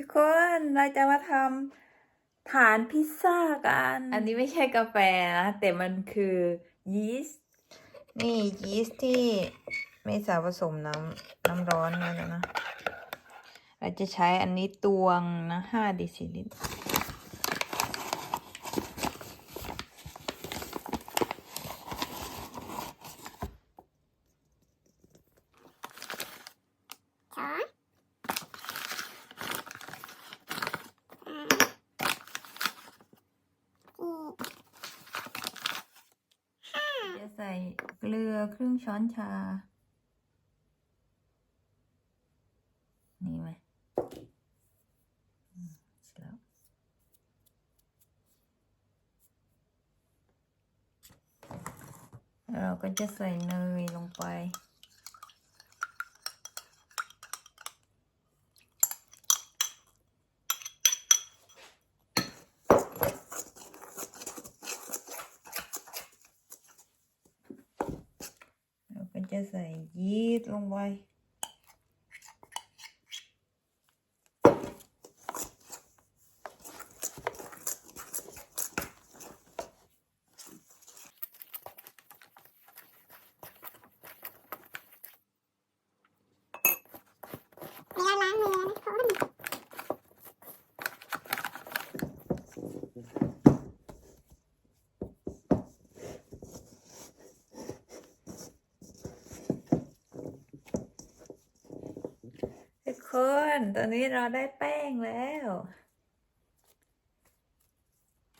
ทุกคนเราจะมาทำฐานพิซซ่ากัน อันนี้ไม่ใช่กาแฟนะ แต่มันคือยีสต์นี่ยีสต์ที่ไม่สาผสมน้ำน้ำร้อนมาแล้วนะ เราจะใช้อันนี้ตวงนะห้าดิซิลิตร จะใส่เกลือ ครึ่งช้อนชา นี่ไหมเสร็จแล้วเราก็จะใส่เนยลงไป เราก็จะใส่ยีสต์ลงไป เวลาล้างมือนะทุกคน ทุก คน ตอนนี้เราได้แป้งแล้ว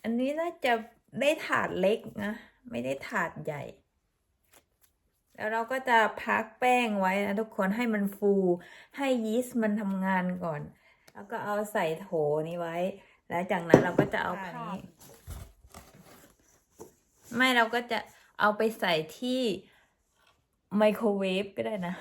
อันนี้น่าจะได้ถาดเล็กนะ ไม่ได้ถาดใหญ่ แล้วเราก็จะพักแป้งไว้นะทุกคนให้มันฟู ให้ยีสต์มันทำงานก่อน แล้วก็เอาใส่โถนี้ไว้ แล้วจากนั้นเราก็จะเอาผ้านี้ไม่เราก็จะเอาไปใส่ที่ไมโครเวฟก็ได้นะ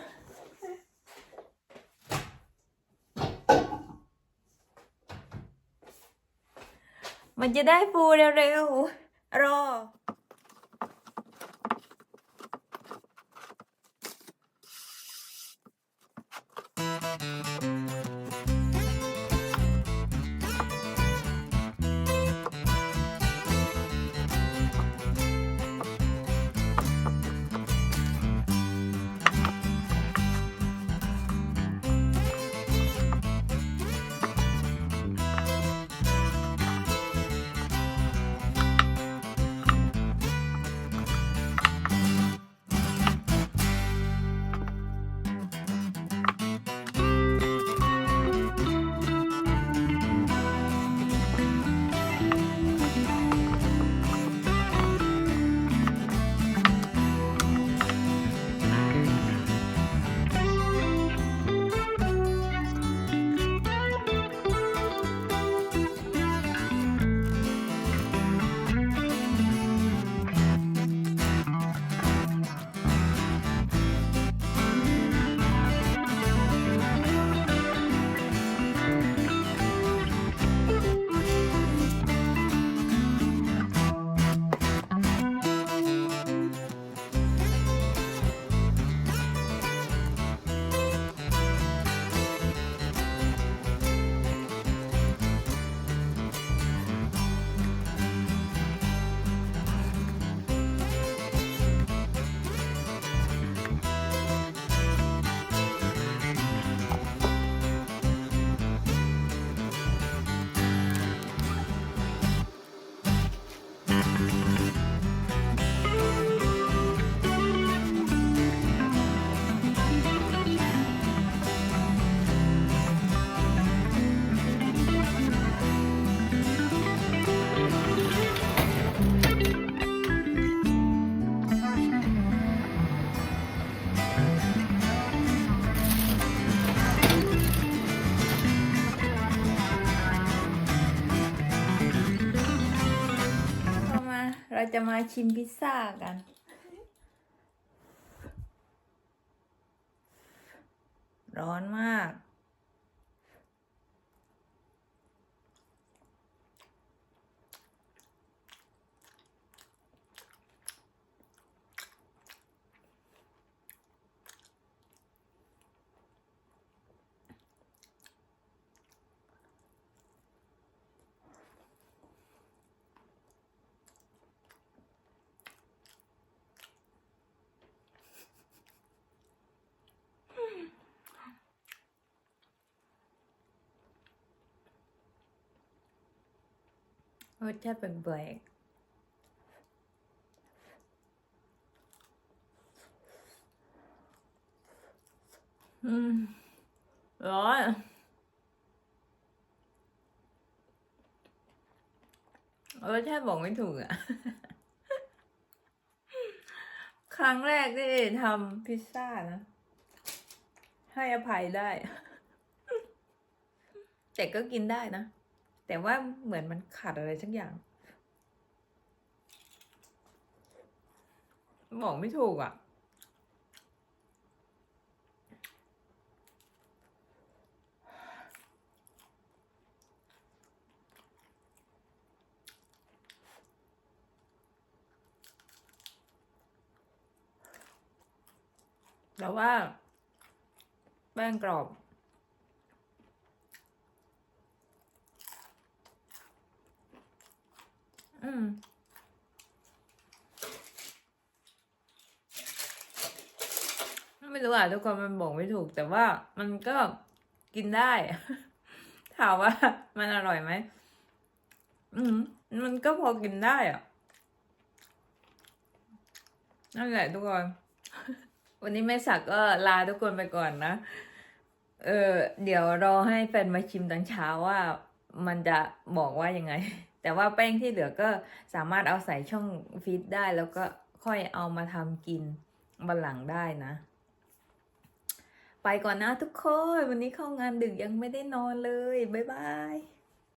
มันจะได้ฟูเร็วๆ รอ เราจะมาชิมพิซซ่ากัน ร้อนมาก รสชาติแปลกๆอืมร้อนรสชาติบอกไม่ถูกอะครั้งแรกที่ทำพิซซ่านะ ให้อภัยได้ แต่ก็กินได้นะ แต่ว่าเหมือนมันขาดอะไรสักอย่าง บอกไม่ถูกอะ แต่ว่าแป้งกรอบ อืมไม่รู้อะทุกคนมันบอกไม่ถูกแต่ว่ามันก็กินได้ ถามว่ามันอร่อยไหมอืมมันก็พอกินได้อะนั่นแหละทุกคน วันนี้แม่สักก็ลาทุกคนไปก่อนนะ เออเดี๋ยวรอให้แฟนมาชิมตอนเช้าว่า มันจะบอกว่ายังไง แต่ว่าแป้งที่เหลือก็สามารถเอาใส่ช่องฟีดได้ แล้วก็ค่อยเอามาทำกินบันหลังได้นะ ไปก่อนนะทุกคน วันนี้เข้างานดึกยังไม่ได้นอนเลย บ๊ายบาย